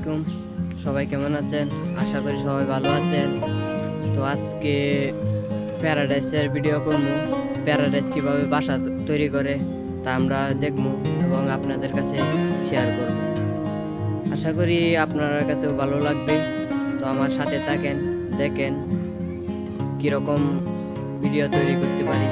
আলাইকুম। সবাই কেমন আছেন? আশা করি সবাই ভালো আছেন। তো আজকে প্যারাডাইসের ভিডিও করব। প্যারাডাইস কীভাবে বাসা তৈরি করে, তা আমরা দেখব এবং আপনাদের কাছে শেয়ার করব। আশা করি আপনার কাছেও ভালো লাগবে। তো আমার সাথে থাকেন, দেখেন কীরকম ভিডিও তৈরি করতে পারি।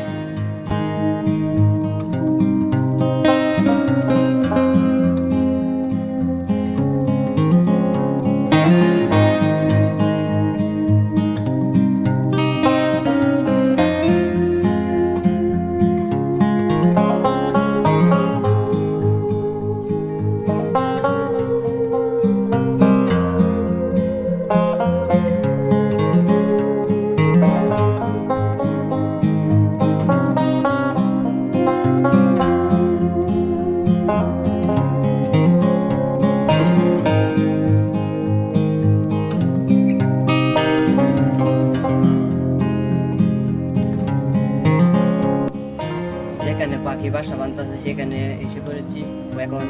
পাখি বাসা বানতেছে যেখানে এসে করেছি এখন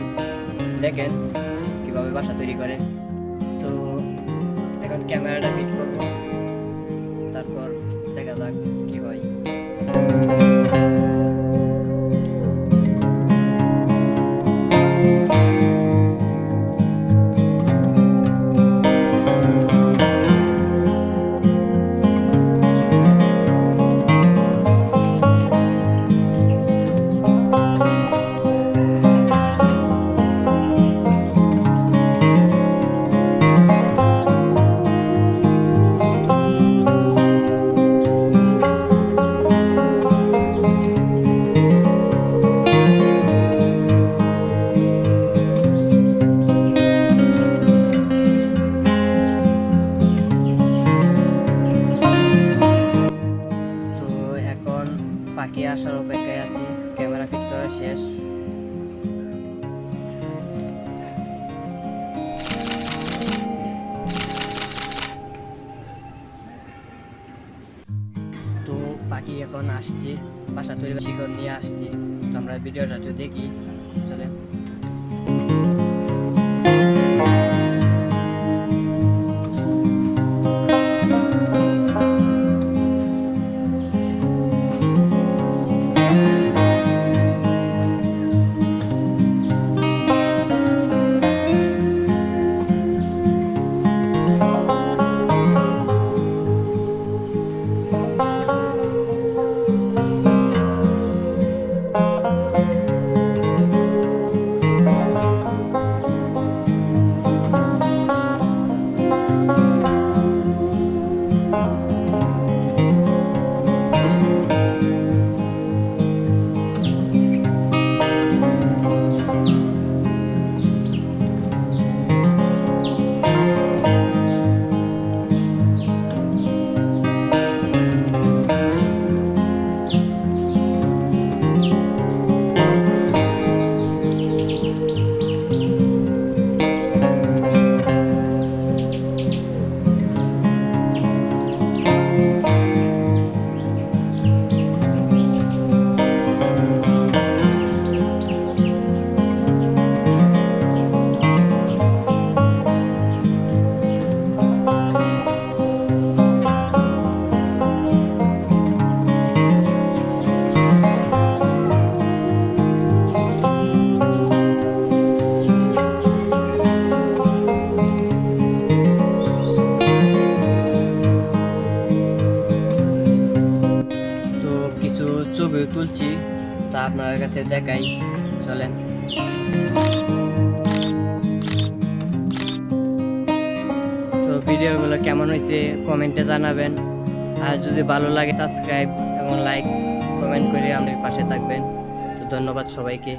দেখেন কীভাবে বাসা তৈরি করে। তো এখন ক্যামেরাটা ফিট করব। তারপর দেখা যাক। পাখি আসার অপেক্ষায় আছি। ক্যামেরা ফিট করা শেষ। তো পাখি এখন আসছে। বাসা তৈরি শিকড় নিয়ে আসছে। তো আমরা ভিডিওটা দেখি। চলে আপনার কাছে দেখাই, চলেন। তো ভিডিওগুলো কেমন হয়েছে কমেন্টে জানাবেন। আর যদি ভালো লাগে, সাবস্ক্রাইব এবং লাইক, কমেন্ট করে আমাদের পাশে থাকবেন। তো ধন্যবাদ সবাইকে।